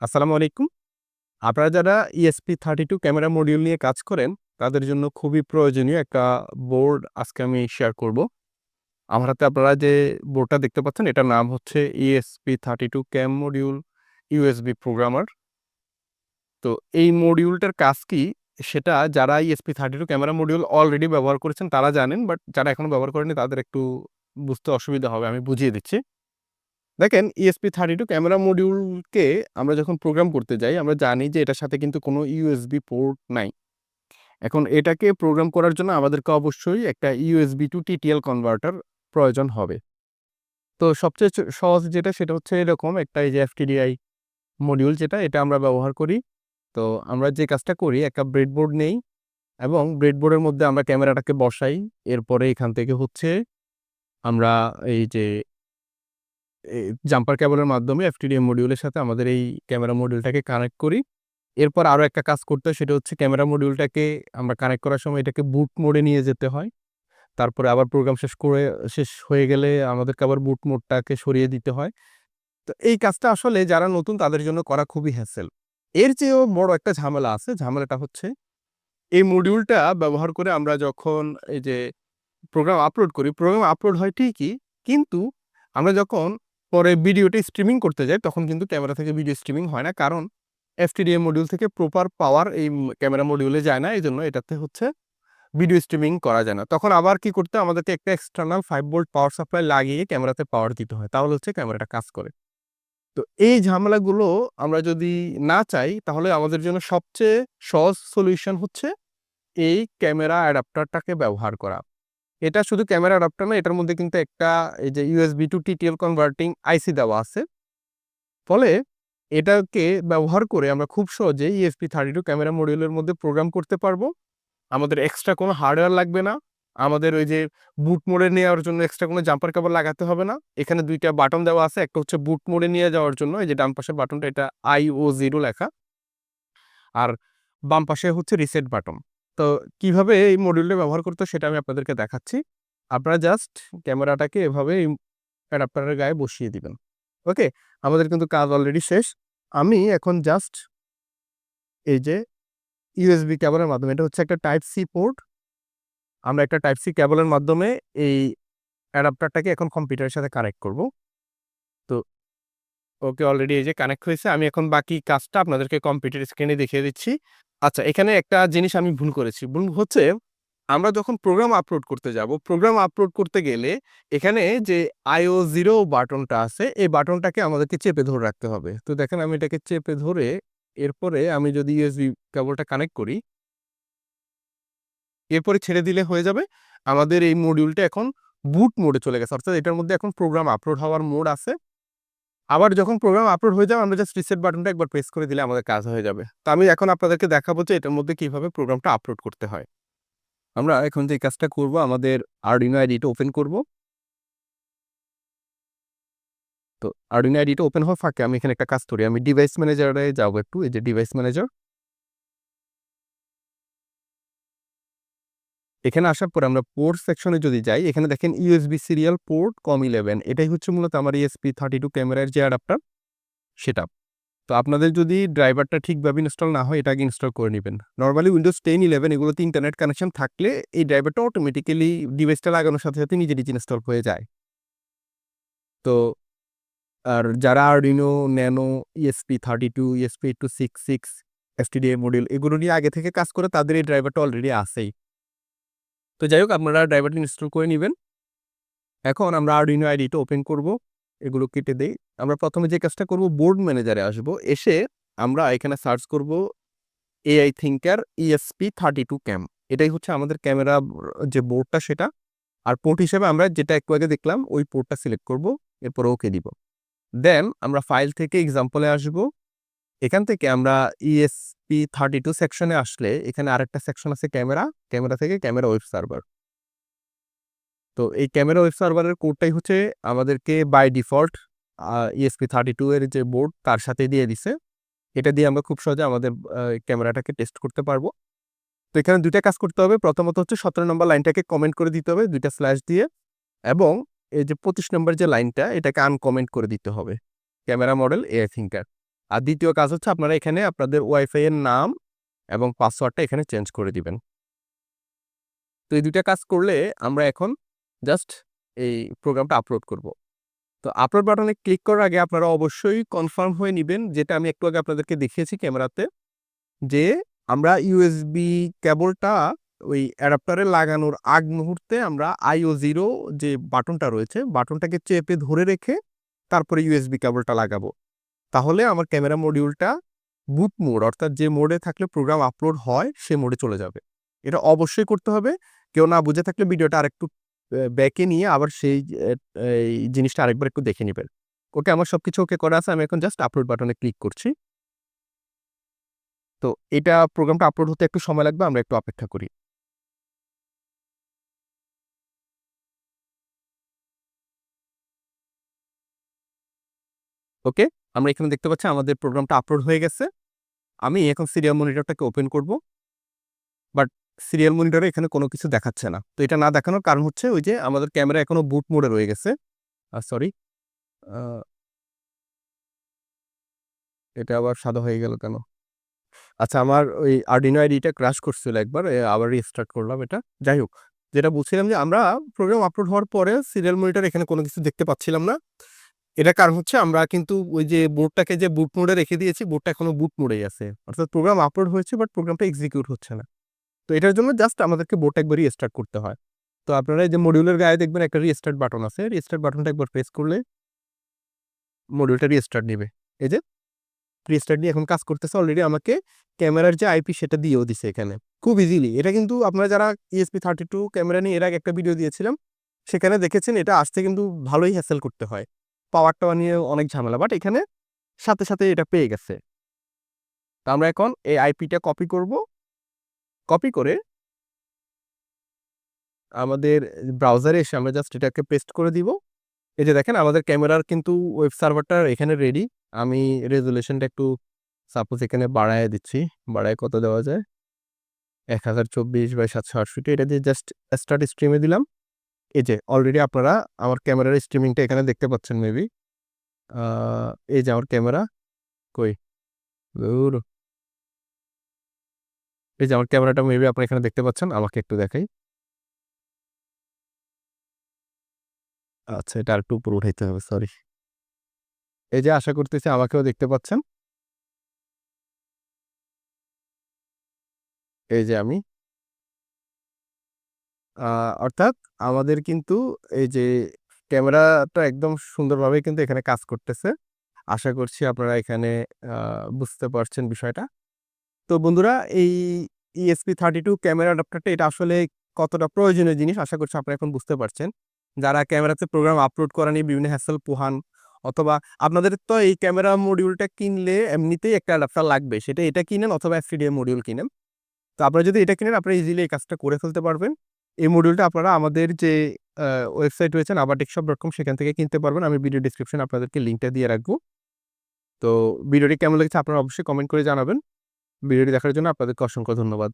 আসসালামু আলাইকুম। আপনারা যারা ESP32 ক্যামেরা মডিউল নিয়ে কাজ করেন, তাদের জন্য খুবই প্রয়োজনীয় একটা বোর্ড আজকে আমি শেয়ার করব। আমার হাতে আপনারা যে বোর্ডটা দেখতে পাচ্ছেন এটার নাম হচ্ছে ESP32 ক্যাম মডিউল ইউএসবি প্রোগ্রামার। তো এই মডিউলটার কাজ কি? সেটা যারা ESP32 ক্যামেরা মডিউল অলরেডি ব্যবহার করেছেন তারা জানেন। বাট যারা এখনও ব্যবহার করেনি তাদের একটু বুঝতে অসুবিধা হবে। আমি বুঝিয়ে দিচ্ছি। দেখেন ESP32 ক্যামেরা মডিউলকে আমরা যখন প্রোগ্রাম করতে যাই, আমরা জানি যে এটার সাথে কিন্তু কোনো ইউএসবি পোর্ট নাই। এখন এটাকে প্রোগ্রাম করার জন্য আমাদেরকে অবশ্যই একটা ইউএসবি টু টিটিএল কনভার্টার প্রয়োজন হবে। তো সবচেয়ে সহজ যেটা সেটা হচ্ছে এরকম একটা এই যে এফটিডিআই মডিউল যেটা এটা আমরা ব্যবহার করি। তো আমরা যে কাজটা করি একটা ব্রেডবোর্ড নেই এবং ব্রেডবোর্ডের মধ্যে আমরা ক্যামেরাটাকে বসাই। এরপরে এখান থেকে হচ্ছে আমরা এই যে জাম্পার ক্যাবলের মাধ্যমে এফটিডিএম মডিউলের সাথে আমাদের এই ক্যামেরা মডিউলটাকে কানেক্ট করি। এরপর আরও একটা কাজ করতে হয় সেটা হচ্ছে ক্যামেরা মডিউলটাকে আমরা কানেক্ট করার সময় এটাকে বুট মোডে নিয়ে যেতে হয়। তারপরে আবার প্রোগ্রাম শেষ করে শেষ হয়ে গেলে আমাদেরকে আবার বুট মোডটাকে সরিয়ে দিতে হয়। তো এই কাজটা আসলে যারা নতুন তাদের জন্য করা খুবই হ্যাসেল। এর চেয়েও বড় একটা ঝামেলা আছে। ঝামেলাটা হচ্ছে এই মডিউলটা ব্যবহার করে আমরা যখন এই যে প্রোগ্রাম আপলোড করি, প্রোগ্রাম আপলোড হয় ঠিকই। কিন্তু আমরা যখন পরে ভিডিওটি স্ট্রিমিং করতে যাই তখন কিন্তু ক্যামেরা থেকে ভিডিও স্ট্রিমিং হয় না। কারণ এফটিডিএম মডিউল থেকে প্রপার পাওয়ার এই ক্যামেরা মডিউলে যায় না। এই জন্য এটাতে হচ্ছে ভিডিও স্ট্রিমিং করা যায় না। তখন আবার কি করতে? আমাদেরকে একটা external five volt power supply লাগিয়ে ক্যামেরাতে পাওয়ার দিতে হয়। তাহলে হচ্ছে ক্যামেরাটা কাজ করে। তো এই ঝামেলাগুলো আমরা যদি না চাই, তাহলে আমাদের জন্য সবচেয়ে সহজ সলিউশন হচ্ছে এই ক্যামেরা অ্যাডাপ্টারটাকে ব্যবহার করা। এটা শুধু ক্যামেরা অ্যাডাপ্টার না, এটার মধ্যে কিন্তু একটা এই যে USB to TTL converting IC দেওয়া আছে। ফলে এটাকে ব্যবহার করে আমরা খুব সহজেই ESP32 ক্যামেরা মডিউলের মধ্যে প্রোগ্রাম করতে পারব। আমাদের এক্সট্রা কোনো হার্ডওয়্যার লাগবে না। আমাদের ওই যে বুট মোডে নেওয়ার জন্য এক্সট্রা কোনো জাম্পার কেবল লাগাতে হবে না। এখানে দুইটা বাটন দেওয়া আছে। একটা হচ্ছে বুট মোডে নিয়ে যাওয়ার জন্য এই যে ডান পাশের বাটনটা এটা IO0 লেখা। আর বাম পাশে হচ্ছে রিসেট বাটন। তো কীভাবে এই মডিউলটা ব্যবহার করতে সেটা আমি আপনাদেরকে দেখাচ্ছি। আপনারা জাস্ট ক্যামেরাটাকে এভাবে এই অ্যাডাপ্টারের গায়ে বসিয়ে দিবেন। ওকে? আমাদের কিন্তু কাজ অলরেডি শেষ। আমি এখন জাস্ট এই যে ইউএসবি ক্যাবলের মাধ্যমে, এটা হচ্ছে একটা টাইপ সি পোর্ট। আমরা একটা টাইপ সি ক্যাবলের মাধ্যমে এই অ্যাডাপ্টারটাকে এখন কম্পিউটারের সাথে কানেক্ট করব। ওকে অলরেডি এই যে কানেক্ট হয়েছে। আমি এখন বাকি কাজটা আপনাদেরকে কম্পিউটার স্ক্রিনে দেখিয়ে দিচ্ছি। আচ্ছা এখানে একটা জিনিস আমি ভুল করেছি। ভুল হচ্ছে আমরা যখন প্রোগ্রাম আপলোড করতে যাব, প্রোগ্রাম আপলোড করতে গেলে এখানে যে আইও জিরো বাটনটা আছে এই বাটনটাকে আমাদেরকে চেপে ধরে রাখতে হবে। তো দেখেন আমি এটাকে চেপে ধরে এরপরে আমি যদি ইউএসবি কেবলটা কানেক্ট করি এরপরে ছেড়ে দিলে হয়ে যাবে। আমাদের এই মডিউলটা এখন বুট মোডে চলে গেছে। অর্থাৎ এটার মধ্যে এখন প্রোগ্রাম আপলোড হওয়ার মোড আছে। আবার যখন প্রোগ্রাম আপলোড হয়ে যাবে, আমরা জাস্ট রিসেট বাটনটা একবার প্রেস করে দিলে আমাদের কাজ হয়ে যাবে। তো আমি এখন আপনাদেরকে দেখাবো যে এটার মধ্যে কীভাবে প্রোগ্রামটা আপলোড করতে হয়। আমরা এখন যে কাজটা করব, আমাদের আর্ডিনো আইডিটা ওপেন করব। তো আর্ডিনো আইডিটা ওপেন হওয়ার ফাঁকে আমি এখানে একটা কাজ করি। আমি ডিভাইস ম্যানেজারে যাব একটু। এই যে ডিভাইস ম্যানেজার। এখানে আসার পরে আমরা পোর্ট সেকশনে যদি যাই, এখানে দেখেন ইউএসবি সিরিয়াল পোর্ট COM11 এটাই হচ্ছে মূলত আমার ESP32 ক্যামেরার যে অ্যাডাপ্টার সেটা। তো আপনাদের যদি ড্রাইভারটা ঠিকভাবে ইনস্টল না হয় এটা আগে ইনস্টল করে নেবেন নর্মালি উইন্ডোজ 10, 11 এগুলোতে ইন্টারনেট কানেকশন থাকলে এই ড্রাইভারটা অটোমেটিক্যালি ডিভাইসটা লাগানোর সাথে, সাথে নিজে, নিজে ইনস্টল হয়ে যায়। তো আর যারা Arduino Nano, ESP32, ESP8266, FTDA module এগুলো নিয়ে আগে থেকে কাজ করে তাদের এই ড্রাইভারটা অলরেডি আছেই। তো যাই হোক, আপনারা ড্রাইভারটি ইনস্টল করে নেবেন এখন আমরা Arduino IDE টা ওপেন করব। এগুলো কেটে দেই। আমরা প্রথমে যে কাজটা করব বোর্ড ম্যানেজারে আসব। এসে আমরা এখানে সার্চ করব AI thinker ESP thirty two cam. এটাই হচ্ছে আমাদের ক্যামেরা যে বোর্ডটা সেটা। আর পোর্ট হিসেবে আমরা যেটা একটু আগে দেখলাম, ওই পোর্টটা সিলেক্ট করব। এরপর ওকে দিব। দেন আমরা ফাইল থেকে এক্সাম্পলে আসব। এখান থেকে আমরা ESP32 সেকশনে আসলে এখানে আরেকটা সেকশন আছে ক্যামেরা। ক্যামেরা থেকে ক্যামেরা ওয়েব সার্ভার। তো এই ক্যামেরা ওয়েব সার্ভারের কোডটাই হচ্ছে আমাদেরকে by default ESP thirty two এর যে বোর্ড তার সাথে দিয়ে দিছে। এটা দিয়ে আমরা খুব সহজে আমাদের ক্যামেরাটাকে টেস্ট করতে পারব। তো এখানে ২ টা কাজ করতে হবে। প্রথমত হচ্ছে ১৭ নম্বর লাইনটাকে কমেন্ট করে দিতে হবে ২ টা স্ল্যাশ দিয়ে এবং এই যে ২৫ নম্বর যে লাইনটা এটাকে আনকমেন্ট করে দিতে হবে। Camera model AI Thinker। আর দ্বিতীয় কাজ হচ্ছে আপনারা এখানে আপনাদের ওয়াইফাই এর নাম এবং পাসওয়ার্ডটা এখানে চেঞ্জ করে দিবেন। তো এই দুইটা কাজ করলে আমরা এখন জাস্ট এই প্রোগ্রামটা আপলোড করব। তো আপলোড বাটনে ক্লিক করার আগে আপনারা অবশ্যই কনফার্ম হয়ে নেবেন যেটা আমি একটু আগে আপনাদেরকে দেখিয়েছি ক্যামেরাতে, যে আমরা ইউএসবি কেবলটা ওই অ্যাডাপ্টারে লাগানোর আগ মুহূর্তে আমরা আইও জিরো যে বাটনটা রয়েছে বাটনটাকে চেপে ধরে রেখে তারপরে ইউএসবি কেবলটা লাগাবো। তাহলে আমার ক্যামেরা মডিউলটা বুট মোড অর্থাৎ যে মোডে থাকলে প্রোগ্রাম আপলোড হয় সে মোডে চলে যাবে। এটা অবশ্যই করতে হবে। কেউ না বুঝে থাকলে ভিডিওটা আরেকটু ব্যাকে নিয়ে আবার সেই জিনিসটা আরেকবার একটু দেখে নেবেন। ওকে, আমার সব কিছু ওকে করা আছে, আমি এখন জাস্ট আপলোড বাটনে ক্লিক করছি। তো এটা প্রোগ্রামটা আপলোড হতে একটু সময় লাগবে, আমরা একটু অপেক্ষা করি। ওকে? আমরা এখানে দেখতে পাচ্ছি আমাদের প্রোগ্রামটা আপলোড হয়ে গেছে। আমি এখন সিরিয়াল মনিটরটাকে ওপেন করব। বাট সিরিয়াল মনিটরে এখানে কোনো কিছু দেখাচ্ছে না। তো এটা না দেখানোর কারণ হচ্ছে ওই যে আমাদের ক্যামেরা এখনও বুট মোডে রয়ে গেছে। সরি এটা আবার সাদা হয়ে গেল কেন? আচ্ছা আমার ওই আর্ডিনো আইডিটা ক্রাশ করছিল একবার আবার রিস্টার্ট করলাম এটা। যাই হোক, যেটা বলছিলাম যে আমরা প্রোগ্রাম আপলোড হওয়ার পরে সিরিয়াল মনিটর এখানে কোনো কিছু দেখতে পাচ্ছিলাম না। এটা কারণ হচ্ছে আমরা কিন্তু ওই যে বোর্ডটাকে যে বুট মোডে রেখে দিয়েছি, বোর্ডটা এখনও বুট মোডেই আছে। অর্থাৎ প্রোগ্রাম আপলোড হয়েছে বাট প্রোগ্রামটা এক্সিকিউট হচ্ছে না। তো এটার জন্য জাস্ট আমাদেরকে বোর্ডটা একবার রিস্টার্ট করতে হয়। তো আপনারা এই যে মডিউলের গায়ে দেখবেন একটা রিস্টার্ট বাটন আছে। রিস্টার্ট বাটনটা একবার প্রেস করলে মডিউলটা রিস্টার্ট নেবে। এই যে রিস্টার্ট নিয়ে এখন কাজ করতেছে অলরেডি আমাকে ক্যামেরার যে আইপি সেটা দিয়েও দিছে এখানে। খুব ইজিলি এটা কিন্তু আপনারা যারা ইএসপি থার্টি টু ক্যামেরা নিয়ে এর আগে একটা ভিডিও দিয়েছিলাম, সেখানে দেখেছেন এটা আসতে কিন্তু ভালোই হ্যাসেল করতে হয়। পাওয়ার টাওয়ার নিয়ে অনেক ঝামেলা বাট এখানে সাথে সাথে এটা পেয়ে গেছে। তো আমরা এখন এই আইপিটা কপি করব। কপি করে আমাদের ব্রাউজারে এসে আমরা জাস্ট এটাকে পেস্ট করে দিব। এই যে দেখেন, আমাদের ক্যামেরার কিন্তু ওয়েব সার্ভারটা এখানে রেডি আমি রেজুলেশনটা একটু সাপোজ এখানে বাড়ায় দিচ্ছি। বাড়ায় কত দেওয়া যায়? এক হাজার চব্বিশ বাই সাতশো আটষট্টি। এটা দিয়ে জাস্ট স্টার্ট স্ট্রিমে দিলাম। এই যে অলরেডি আপনারা আমার ক্যামেরার স্ট্রিমিংটা এখানে দেখতে পাচ্ছেন মেবি এই যে আমার ক্যামেরা কই? এই যে আমার ক্যামেরাটা মেবি আপনি এখানে দেখতে পাচ্ছেন, আমাকে একটু দেখাই। আচ্ছা এটা একটু উপরে উঠাইতে হবে সরি এই যে আশা করতেছি আমাকেও দেখতে পাচ্ছেন। এই যে আমি। অর্থাৎ আমাদের কিন্তু এই যে ক্যামেরাটা একদম সুন্দরভাবে কিন্তু এখানে কাজ করতেছে। আশা করছি আপনারা এখানে বুঝতে পারছেন বিষয়টা। তো বন্ধুরা, এই ইএসপি থার্টি টু ক্যামেরা অ্যাডাপ্টারটা এটা আসলে কতটা প্রয়োজনীয় জিনিস? আশা করছি আপনারা এখন বুঝতে পারছেন। যারা ক্যামেরাতে প্রোগ্রাম আপলোড করা নিয়ে বিভিন্ন হ্যাসেল পোহান অথবা আপনাদের তো এই ক্যামেরা মডিউলটা কিনলে এমনিতেই একটা অ্যাডাপ্টার লাগবে। সেটা এটা কিনেন অথবা এফটিডিএ মডিউল কিনেন। তো আপনারা যদি এটা কিনেন, আপনারা ইজিলি এই কাজটা করে ফেলতে পারবেন। এই মডিউলটা আপনারা আমাদের যে ওয়েবসাইট রয়েছে আবারটেকশপ ডট কম সেখান থেকে কিনতে পারবেন। আমি ভিডিও ডিসক্রিপশন আপনাদেরকে লিঙ্কটা দিয়ে রাখব। তো ভিডিওটি কেমন লেগেছে আপনারা অবশ্যই কমেন্ট করে জানাবেন। ভিডিওটি দেখার জন্য আপনাদেরকে অসংখ্য ধন্যবাদ।